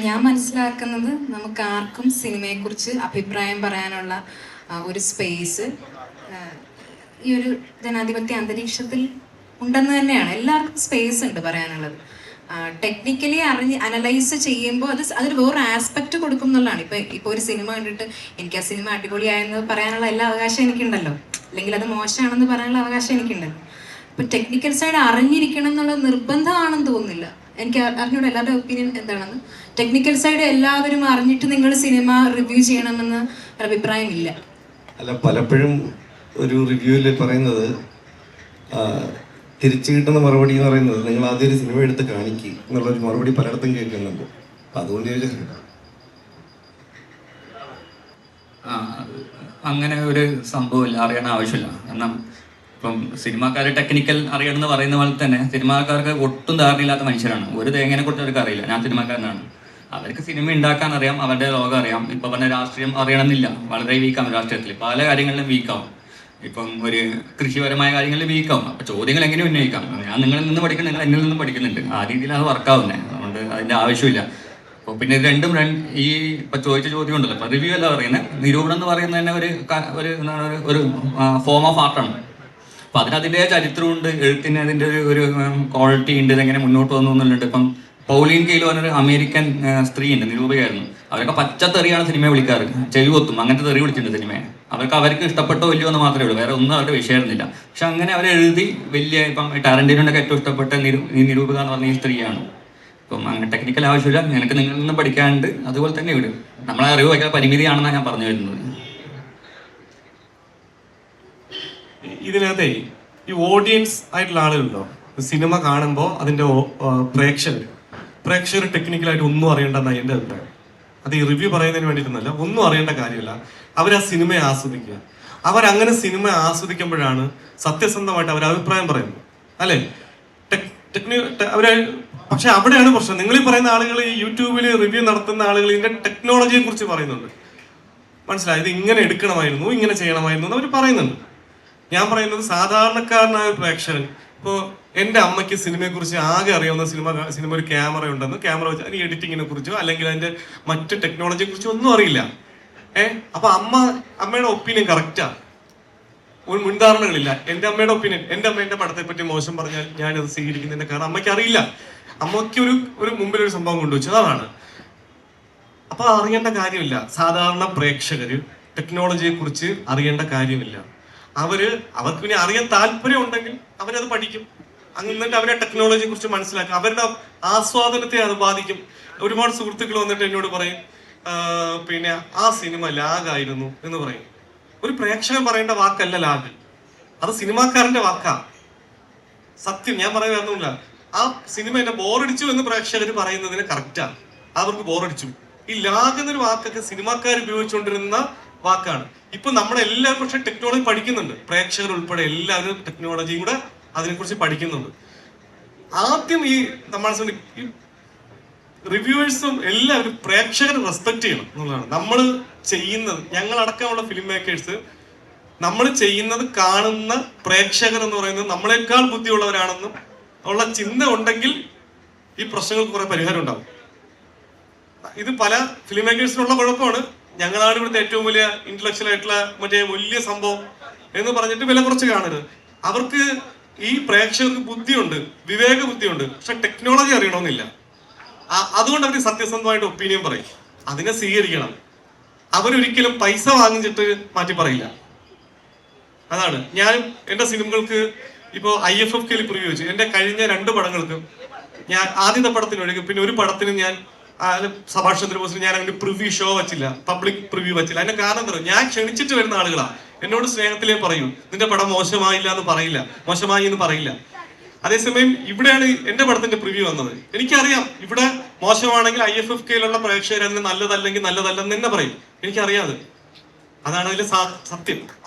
ഞാൻ മനസ്സിലാക്കുന്നത് നമുക്ക് ആർക്കും സിനിമയെക്കുറിച്ച് അഭിപ്രായം പറയാനുള്ള ഒരു സ്പേസ് ഈ ഒരു ജനാധിപത്യ അന്തരീക്ഷത്തിൽ ഉണ്ടെന്ന് തന്നെയാണ് എല്ലാവർക്കും സ്പേസ് ഉണ്ട് പറയാനുള്ളത്. ടെക്നിക്കലി അറിഞ്ഞ് അനലൈസ് ചെയ്യുമ്പോൾ അത് അതൊരു വേറെ ആസ്പെക്ട് കൊടുക്കും എന്നുള്ളതാണ്. ഇപ്പൊ ഇപ്പൊ ഒരു സിനിമ കണ്ടിട്ട് എനിക്ക് ആ സിനിമ അടിപൊളിയായെന്ന് പറയാനുള്ള എല്ലാ അവകാശം എനിക്കുണ്ടല്ലോ. അല്ലെങ്കിൽ അത് മോശമാണെന്ന് പറയാനുള്ള അവകാശം എനിക്കുണ്ടല്ലോ. അപ്പൊ ടെക്നിക്കൽ സൈഡ് അറിഞ്ഞിരിക്കണം എന്നുള്ള നിർബന്ധമാണെന്ന് തോന്നുന്നില്ല. എനിക്ക് അറിഞ്ഞൂടെ എല്ലാവരുടെ ഒപ്പീനിയൻ എന്താണെന്ന്? ടെക്നിക്കൽ സൈഡ് എല്ലാവരും അറിഞ്ഞിട്ട് നിങ്ങൾ സിനിമ റിവ്യൂ ചെയ്യണമെന്ന് ഒരു അഭിപ്രായമില്ല. അല്ല പലപ്പോഴും ഒരു റിവ്യൂവിൽ പറയുന്നത് തിരിച്ചു കിട്ടുന്ന മറുപടി എന്ന് പറയുന്നത് നിങ്ങൾ ആദ്യം ഒരു സിനിമ എടുത്ത് കാണിക്കുക എന്നുള്ളൊരു മറുപടി പലയിടത്തും കേൾക്കുന്നുണ്ട്. അതുകൊണ്ട് ചോദിച്ചിട്ടുണ്ട് ആ, അങ്ങനെ ഒരു സംഭവമില്ല അറിയണ ആവശ്യമില്ല. കാരണം ഇപ്പം സിനിമാക്കാർ ടെക്നിക്കൽ അറിയണമെന്ന് പറയുന്ന പോലെ തന്നെ സിനിമാക്കാർക്ക് ഒട്ടും ധാരണയില്ലാത്ത മനുഷ്യരാണ്. ഒരു തേങ്ങനെ കുറിച്ച് അവർക്ക് അറിയില്ല. ഞാൻ സിനിമാക്കാരനാണ്. അവർക്ക് സിനിമ ഉണ്ടാക്കാൻ അറിയാം അവരുടെ ലോകം അറിയാം. ഇപ്പം പറഞ്ഞ രാഷ്ട്രീയം അറിയണമെന്നില്ല. വളരെ വീക്കാം രാഷ്ട്രീയത്തിൽ പല കാര്യങ്ങളിലും വീക്കാവും ഇപ്പം ഒരു കൃഷിപരമായ കാര്യങ്ങളിൽ വീക്കാവും അപ്പം ചോദ്യങ്ങൾ എങ്ങനെ ഉന്നയിക്കാം? ഞാൻ നിങ്ങളിൽ നിന്ന് പഠിക്കണം നിങ്ങൾ എന്നിൽ നിന്ന് പഠിക്കുന്നുണ്ട്. ആ രീതിയിൽ അത് വർക്കാവുന്നത് അതുകൊണ്ട് അതിന്റെ ആവശ്യമില്ല. അപ്പോൾ പിന്നെ രണ്ടും രണ്ട് ഈ ഇപ്പം ചോദിച്ച ചോദ്യം ഉണ്ടല്ലോ. അപ്പം റിവ്യൂ അല്ല പറയുന്നത് നിരൂപണം എന്ന് പറയുന്നത് തന്നെ ഒരു ഒരു എന്താണ് ഒരു ഫോം ഓഫ് ആർട്ടാണ് അപ്പൊ അതിന് അതിന്റെ ചരിത്രമുണ്ട്. എഴുത്തിന് അതിന്റെ ഒരു ക്വാളിറ്റി ഉണ്ട്. ഇതെങ്ങനെ മുന്നോട്ട് വന്നു എന്നുള്ളത് ഇപ്പം പൗലീൻ കെയിൽ പറഞ്ഞൊരു അമേരിക്കൻ സ്ത്രീ ഉണ്ട് നിരൂപകയായിരുന്നു. അവരൊക്കെ പച്ചത്തെറിയാണ് സിനിമയെ വിളിക്കാറ്. ചെവി കൊത്തും അങ്ങനത്തെ തെറി വിളിച്ചിട്ടുണ്ട് സിനിമയെ. അവർക്ക് അവർക്ക് ഇഷ്ടപ്പെട്ടോ ഇല്ലയോ എന്ന് മാത്രമേ ഉള്ളൂ. വേറെ ഒന്നും അവരുടെ വിഷയമായിരുന്നില്ല പക്ഷെ അങ്ങനെ അവർ എഴുതി വലിയ ഇപ്പം ടാരന്റീനോന്റെ ഏറ്റവും ഇഷ്ടപ്പെട്ട നിരൂ നിരൂപക എന്ന് പറഞ്ഞ ഈ സ്ത്രീയാണ്. ഇപ്പം അങ്ങനെ ടെക്നിക്കൽ ആവശ്യമില്ല. നിനക്ക് നിങ്ങളിൽ നിന്ന് പഠിക്കാണ്ട് അതുപോലെ തന്നെ വിടും നമ്മളെ അറിവ് ഭയങ്കര പരിമിതിയാണെന്നാണ് ഞാൻ പറഞ്ഞു വരുന്നത്. ഇതിനകത്തെ ഈ ഓഡിയൻസ് ആയിട്ടുള്ള ആളുകളുണ്ടോ? സിനിമ കാണുമ്പോൾ അതിന്റെ പ്രേക്ഷകർ പ്രേക്ഷകർ ടെക്നിക്കലായിട്ട് ഒന്നും അറിയണ്ടെന്നാണ് എന്റെ അഭിപ്രായം. അത് ഈ റിവ്യൂ പറയുന്നതിന് വേണ്ടിയിട്ടൊന്നല്ല ഒന്നും അറിയേണ്ട കാര്യമില്ല അവർ ആ സിനിമയെ ആസ്വദിക്കുക. അവരങ്ങനെ സിനിമ ആസ്വദിക്കുമ്പോഴാണ് സത്യസന്ധമായിട്ട് അവർ അഭിപ്രായം പറയുന്നത്. അല്ലേ? ടെക്നി അവർ പക്ഷെ അവിടെയാണ് പ്രശ്നം. നിങ്ങൾ ഈ പറയുന്ന ആളുകൾ യൂട്യൂബിൽ റിവ്യൂ നടത്തുന്ന ആളുകൾ ഇതിന്റെ ടെക്നോളജിയെ കുറിച്ച് പറയുന്നുണ്ട്. മനസ്സിലായത് ഇങ്ങനെ എടുക്കണമായിരുന്നു ഇങ്ങനെ ചെയ്യണമായിരുന്നു എന്ന് അവർ പറയുന്നുണ്ട്. ഞാൻ പറയുന്നത് സാധാരണക്കാരനായ പ്രേക്ഷകൻ. ഇപ്പോൾ എന്റെ അമ്മയ്ക്ക് സിനിമയെക്കുറിച്ച് ആകെ അറിയാവുന്ന സിനിമ സിനിമ ഒരു ക്യാമറ ഉണ്ടെന്ന് ക്യാമറ വെച്ച് അതിന് എഡിറ്റിങ്ങിനെ കുറിച്ചോ അല്ലെങ്കിൽ അതിന്റെ മറ്റ് ടെക്നോളജിയെ കുറിച്ചോ ഒന്നും അറിയില്ല. ഏ? അപ്പൊ അമ്മ അമ്മയുടെ ഒപ്പീനിയൻ കറക്റ്റാ ഒരു മുൻധാരണകളില്ല. എന്റെ അമ്മയുടെ ഒപ്പീനിയൻ എന്റെ അമ്മ എന്റെ പടത്തെ പറ്റി മോശം പറഞ്ഞാൽ ഞാനത് സ്വീകരിക്കുന്നതിന്റെ കാരണം അമ്മയ്ക്ക് അറിയില്ല. അമ്മയ്ക്ക് ഒരു ഒരു മുമ്പിൽ ഒരു സംഭവം കൊണ്ടുവച്ചു അതാണ്. അപ്പൊ അറിയേണ്ട കാര്യമില്ല. സാധാരണ പ്രേക്ഷകർ ടെക്നോളജിയെ കുറിച്ച് അറിയേണ്ട കാര്യമില്ല. അവർ അവർക്ക് പിന്നെ അറിയാൻ താല്പര്യം ഉണ്ടെങ്കിൽ അവരത് പഠിക്കും. എന്നിട്ട് അവരെ ടെക്നോളജിയെ കുറിച്ച് മനസ്സിലാക്കും. അവരുടെ ആസ്വാദനത്തെ അത് ബാധിക്കും. ഒരുപാട് സുഹൃത്തുക്കൾ വന്നിട്ട് എന്നോട് പറയും പിന്നെ ആ സിനിമ ലാഗായിരുന്നു എന്ന് പറയും. ഒരു പ്രേക്ഷകൻ പറയേണ്ട വാക്കല്ല ലാഗ്. അത് സിനിമാക്കാരന്റെ വാക്കാ. സത്യം ഞാൻ പറയുന്നില്ല ആ സിനിമ എന്നെ ബോറടിച്ചു എന്ന് പ്രേക്ഷകർ പറയുന്നതിന് കറക്റ്റാ അവർക്ക് ബോറടിച്ചു. ഈ ലാഗ് എന്നൊരു വാക്കൊക്കെ സിനിമാക്കാർ ഉപയോഗിച്ചുകൊണ്ടിരുന്ന വാക്കാണ്. ഇപ്പൊ നമ്മളെല്ലാവരും പക്ഷെ ടെക്നോളജി പഠിക്കുന്നുണ്ട്. പ്രേക്ഷകർ ഉൾപ്പെടെ എല്ലാവരും ടെക്നോളജിയും കൂടെ അതിനെക്കുറിച്ച് പഠിക്കുന്നുണ്ട്. ആദ്യം ഈ നമ്മൾ റിവ്യൂവേഴ്സും എല്ലാവരും പ്രേക്ഷകരെ റെസ്പെക്ട് ചെയ്യണം എന്നുള്ളതാണ്. നമ്മൾ ചെയ്യുന്നത് ഞങ്ങൾ അടക്കമുള്ള ഫിലിം മേക്കേഴ്സ് നമ്മൾ ചെയ്യുന്നത് കാണുന്ന പ്രേക്ഷകർ എന്ന് പറയുന്നത് നമ്മളെക്കാൾ ബുദ്ധിയുള്ളവരാണെന്നും ഉള്ള ചിന്ത ഉണ്ടെങ്കിൽ ഈ പ്രശ്നങ്ങൾക്ക് കുറെ പരിഹാരം ഉണ്ടാവും. ഇത് പല ഫിലിം മേക്കേഴ്സിനുള്ള കുഴപ്പമാണ്. ഞങ്ങളാണ് ഇവിടുത്തെ ഏറ്റവും വലിയ ഇന്റലക്ച്വൽ ആയിട്ടുള്ള മറ്റേ വലിയ സംഭവം എന്ന് പറഞ്ഞിട്ട് വില കുറച്ച് കാണരുത്. അവർക്ക് ഈ പ്രേക്ഷകർക്ക് ബുദ്ധിയുണ്ട് വിവേക ബുദ്ധിയുണ്ട് പക്ഷെ ടെക്നോളജി അറിയണമെന്നില്ല. അതുകൊണ്ട് അവർ സത്യസന്ധമായിട്ട് ഒപ്പീനിയൻ പറയും. അതിനെ സ്വീകരിക്കണം. അവരൊരിക്കലും പൈസ വാങ്ങിച്ചിട്ട് മാറ്റി പറയില്ല. അതാണ്. ഞാൻ എന്റെ സിനിമകൾക്ക് ഇപ്പോ ഐ എഫ് എഫ് കെയിൽ പ്രിവ്യൂ വെച്ചു. എന്റെ കഴിഞ്ഞ രണ്ട് പടങ്ങൾക്കും ഞാൻ ആദ്യത്തെ പടത്തിന് ഒഴികെ പിന്നെ ഒരു പടത്തിന് ഞാൻ സഭാഷ് ചന്ദ്രബോസിന് ഞാൻ അങ്ങനെ പ്രിവ്യൂ ഷോ വെച്ചില്ല. പബ്ലിക് പ്രിവ്യൂ വെച്ചില്ല. അതിന്റെ കാരണം എന്താ? ഞാൻ ക്ഷണിച്ചിട്ട് വരുന്ന ആളുകളാണ് എന്നോട് സ്നേഹത്തിലേ പറയൂ. നിന്റെ പടം മോശമായില്ല എന്ന് പറയില്ല. മോശമായി എന്ന് പറയില്ല. അതേസമയം ഇവിടെയാണ് എന്റെ പടത്തിന്റെ പ്രിവ്യൂ വന്നത്. എനിക്കറിയാം. ഇവിടെ മോശമാണെങ്കിൽ ഐ എഫ് എഫ് കെയിലുള്ള പ്രേക്ഷകർ അതിന് നല്ലതല്ലെങ്കിൽ നല്ലതല്ലെന്ന് തന്നെ പറയും. എനിക്കറിയാം അത്. അതാണ് അതിലെ സത്യം.